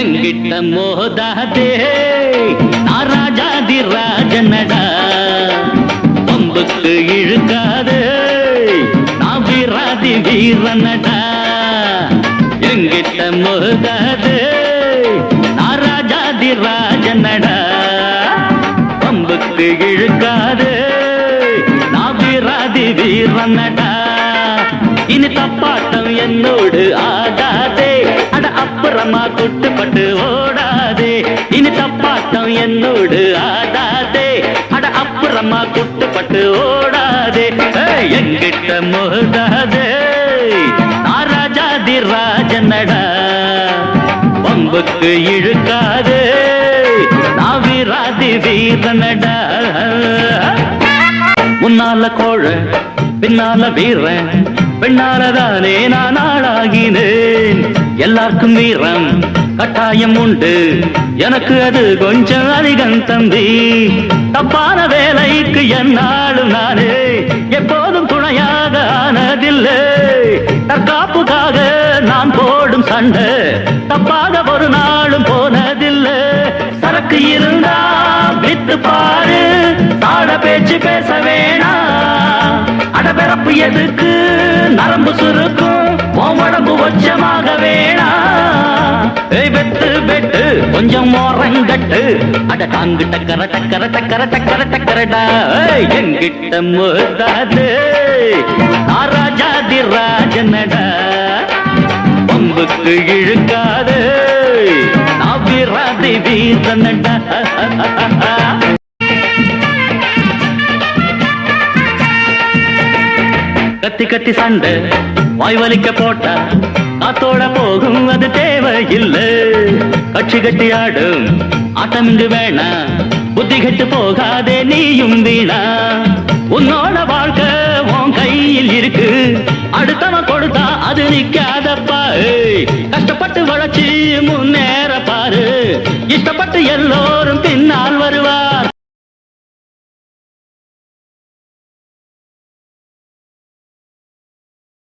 எங்கிட்ட மோதாதே நான் ராஜாதி ராஜனடா பம்புக்கு வீரனடா எங்கிட்ட மோதாதே நான் ராஜனடா. பம்புக்கு இழுக்காதே நான் வீரனடா. இனி தப்பாட்டம் என்னோடு ஆடாதே அட அப்புறமா குட்டுப்பட்டு ஓடாதே. இனி தப்பாட்டம் என்னோடு ஆடாதே அட அப்புறமா குட்டுப்பட்டு ஓடாதே. எங்கிட்ட மோதாதே நான் ராஜாதி ராஜனடா. பம்புக்கு இழுக்காது நான் வீராதி வீரனடா. முன்னால கோழ பின்னால வீரன் பெண்ணாலதானே நான் ஆளாகினேன். எல்லாருக்கும் வீரம் கட்டாயம் உண்டு. எனக்கு அது கொஞ்சம் அதிகம் தம்பி. தப்பான வேலைக்கு என்னாலும் நானே கண்டு தப்பாக ஒரு நாளும் போனதில்லை. சரக்கு இருந்தா வித்து பாரு. தாழ பேச்சு பேச வேணா. அடபிறப்பு எதுக்கு? நரம்பு சுருக்கும். உடம்பு உச்சமாக வேணா. ஏய் வெட்டு வெட்டு கொஞ்சம் மோரங்கட்டு அட டாங்கு டக்கர டக்கர டக்கர டக்கர டக்கரடா. என்கிட்ட முதாது பம்புக்கு இழுக்காது. நான் வீராதி கத்தி கத்தி சண்டை வாய் வலிக்க போட்டா காத்தோட போகும் அது தேவையில்லை. கட்சி கட்டி ஆடும் ஆட்டம் இங்கு வேணா. புத்தி கெட்டு போகாதே நீயும் வீணா. உன்னோட வாழ்க்கை உன் கையில் இருக்கு. அடுத்தவன் கொடுத்தா அது நிக்காதப்பா. கஷ்டப்பட்டு வளர்ச்சி முன்னேற பாரு. இஷ்டப்பட்டு எல்லோரும் பின்னால் வர.